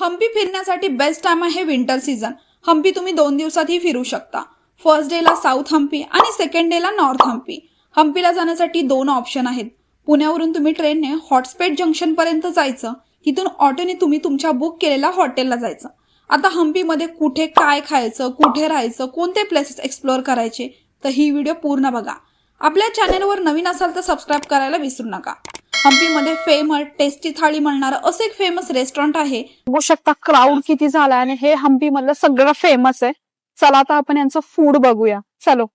हम्पी फिरण्यासाठी best time आहे winter season Hampi तुम्ही दोन दिवसातही फिरू शकता. फर्स्ट डेला साऊथ हम्पी आणि सेकंड डेला नॉर्थ हम्पी हम्पीला जाण्यासाठी दोन ऑप्शन आहेत. पुण्यावरून तुम्ही ट्रेनने हॉटस्पेट जंक्शन पर्यंत जायचं. तिथून ऑटोने तुम्ही तुमच्या बुक केलेल्या हॉटेलला जायचं. आता हम्पीमध्ये कुठे काय खायचं कुठे राहायचं कोणते प्लेसेस एक्सप्लोअर करायचे तर ही व्हिडिओ पूर्ण बघा. आपल्या चॅनेलवर नवीन असाल तर सबस्क्राईब करायला विसरू नका. हम्पीमध्ये फेमस टेस्टी थाळी म्हणणारं असं एक फेमस रेस्टॉरंट आहे. बघू शकता क्राऊड किती झाला आणि हे हम्पी मधलं सगळं फेमस आहे. चला आता आपण यांचं फूड बघूया. चलो.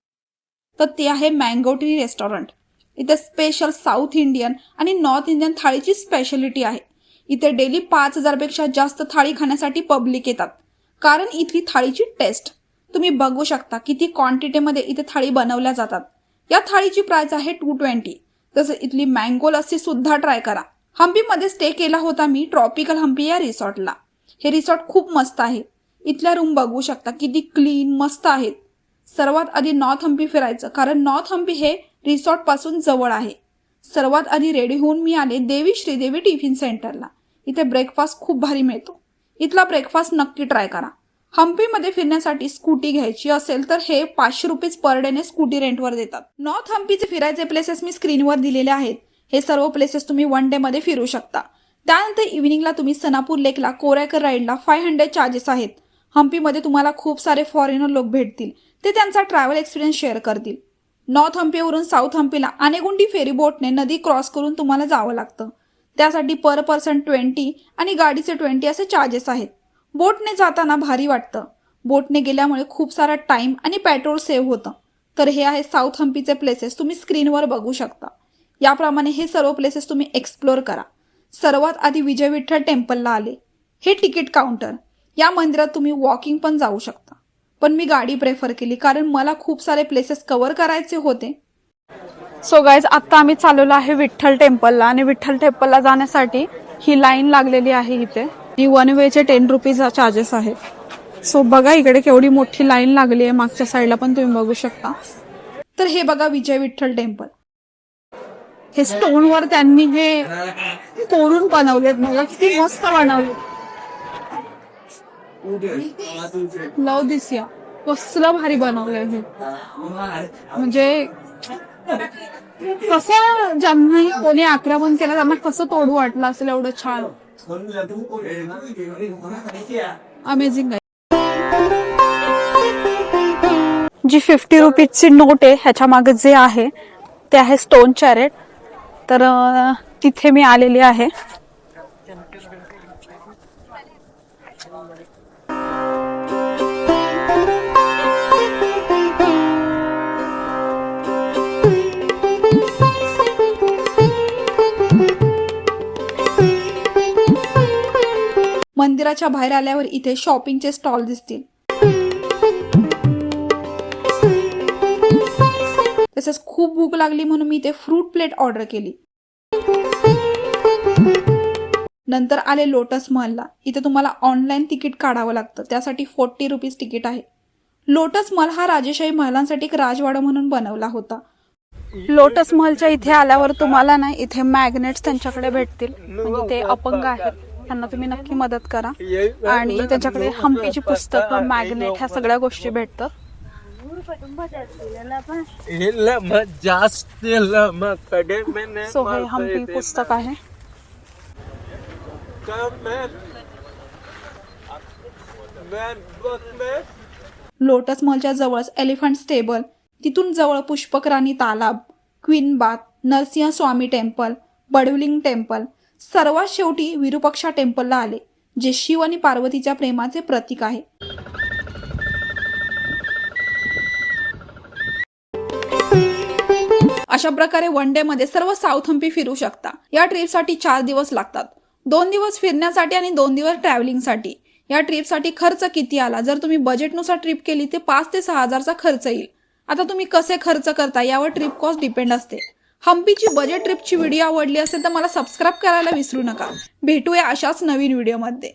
तर ते आहे मँगो ट्री रेस्टॉरंट इथे स्पेशल साऊथ इंडियन आणि नॉर्थ इंडियन थाळीची स्पेशालिटी आहे. इथे डेली पाच हजारपेक्षा जास्त थाळी खाण्यासाठी पब्लिक येतात. कारण इथली थाळीची टेस्ट तुम्ही बघू शकता किती क्वांटिटीमध्ये इथे थाळी बनवल्या जातात. या थाळीची प्राइस आहे टू ट्वेंटी तसं इथली मँगो लस्सी सुद्धा ट्राय करा. हम्पीमध्ये स्टे केला होता मी ट्रॉपिकल हम्पी या रिसॉर्टला. हे रिसॉर्ट खूप मस्त आहे. इथल्या रूम बघू शकता किती क्लीन मस्त आहेत. सर्वात आधी नॉर्थ हम्पी फिरायचं कारण नॉर्थ हम्पी हे रिसॉर्टपासून जवळ आहे. सर्वात आधी रेडी होऊन मी आले देवी श्रीदेवी टिफिन सेंटरला इथे ब्रेकफास्ट खूप भारी मिळतो. इथला ब्रेकफास्ट नक्की ट्राय करा. हम्पीमध्ये फिरण्यासाठी स्कूटी घ्यायची असेल तर हे पाचशे रुपीज पर डेने स्कूटी रेंटवर देतात. नॉर्थ हम्पीचे फिरायचे प्लेसेस मी स्क्रीनवर दिलेले आहेत. हे सर्व प्लेसेस तुम्ही वन डे मध्ये फिरू शकता. त्यानंतर इव्हिनिंगला तुम्ही सनापूर लेकला कोरायकर राईडला फाय हंड्रेड चार्जेस आहेत. हम्पीमध्ये तुम्हाला खूप सारे फॉरेनर लोक भेटतील. ते त्यांचा ट्रॅव्हल एक्सपिरियन्स शेअर करतील. नॉर्थ हम्पीवरून साऊथ हम्पीला अनेगुंडी फेरीबोटने नदी क्रॉस करून तुम्हाला जावं लागतं. त्यासाठी पर पर्सन ट्वेंटी आणि गाडीचे ट्वेंटी असे चार्जेस आहेत. बोटने जाताना भारी वाटतं. बोटने गेल्यामुळे खूप सारा टाइम आणि पेट्रोल सेव्ह होतं. तर हे आहे साऊथ हम्पीचे प्लेसेस तुम्ही स्क्रीनवर बघू शकता. याप्रमाणे हे सर्व प्लेसेस तुम्ही एक्सप्लोअर करा. सर्वात आधी विजय विठ्ठल टेम्पलला आले. हे तिकीट काउंटर या मंदिरात तुम्ही वॉकिंग पण जाऊ शकता. पण मी गाडी प्रेफर केली कारण मला खूप सारे प्लेसेस कव्हर करायचे होते. सो गाईज आत्ता आम्ही चालवलो आहे विठ्ठल टेम्पलला आणि विठ्ठल टेम्पलला जाण्यासाठी ही लाईन लागलेली आहे इथे. ही वन वेचे टेन रुपीज चार्जेस आहेत. सो बघा इकडे केवढी मोठी लाईन लागली आहे. मागच्या साईडला पण तुम्ही बघू शकता. तर हे बघा विजय विठ्ठल टेम्पल हे स्टोनवर त्यांनी हे कोरून बनवलेत मला किती मस्त बनवले लव दिस या कसलं भारी बनवलंय हे. म्हणजे कसं ज्यांना कोणी आक्रमण केलं त्यांना कसं तोडू वाटलं असेल एवढं छान. अमेझिंग आहे जी फिफ्टी रुपीजची नोट आहे ह्याच्या मागे जे आहे ते आहे स्टोन चॅरेट तर तिथे मी आलेली आहे. मंदिराच्या बाहेर आल्यावर इथे शॉपिंगचे स्टॉल दिसतील. तसेच खूप भूक लागली म्हणून मी इथे फ्रूट प्लेट ऑर्डर केली. नंतर आले लोटस महलला. इथे तुम्हाला ऑनलाईन तिकीट काढावं लागतं. त्यासाठी फोर्टी रुपीज तिकीट आहे. लोटस महल हा राजेशाही महिलांसाठी एक राजवाडा म्हणून बनवला होता. लोटस महलच्या इथे आल्यावर तुम्हाला ना इथे मॅग्नेट्स त्यांच्याकडे भेटतील. म्हणजे ते अपंग आहेत. त्यांना तुम्ही नक्की मदत करा. आणि त्यांच्याकडे हम्पीची पुस्तक मॅग्नेट ह्या सगळ्या गोष्टी भेटतात. सो हे हम्पी पुस्तक आहे. लोटस मॉलच्या जवळच एलिफंट स्टेबल तिथून जवळ पुष्पक राणी तालाब queen bath Narasimha Swami temple Badavilinga temple सर्वात शेवटी विरुपक्षा टेम्पलला आले जे शिव आणि पार्वतीच्या प्रेमाचे प्रतीक आहे. अशा प्रकारे वन डे मध्ये सर्व साऊथ हम्पी फिरू शकता. या ट्रिपसाठी चार दिवस लागतात. दोन दिवस फिरण्यासाठी आणि दोन दिवस ट्रॅव्हलिंगसाठी या ट्रिपसाठी खर्च किती आला? जर तुम्ही बजेटनुसार ट्रिप केली ते पाच ते सहा हजारचा खर्च येईल. आता तुम्ही कसे खर्च करता यावर ट्रिप कॉस्ट डिपेंड असते. हम्पीची बजेट ट्रिपची व्हिडिओ आवडली असेल तर मला सबस्क्राईब करायला विसरू नका. भेटूया अशाच नवीन व्हिडिओमध्ये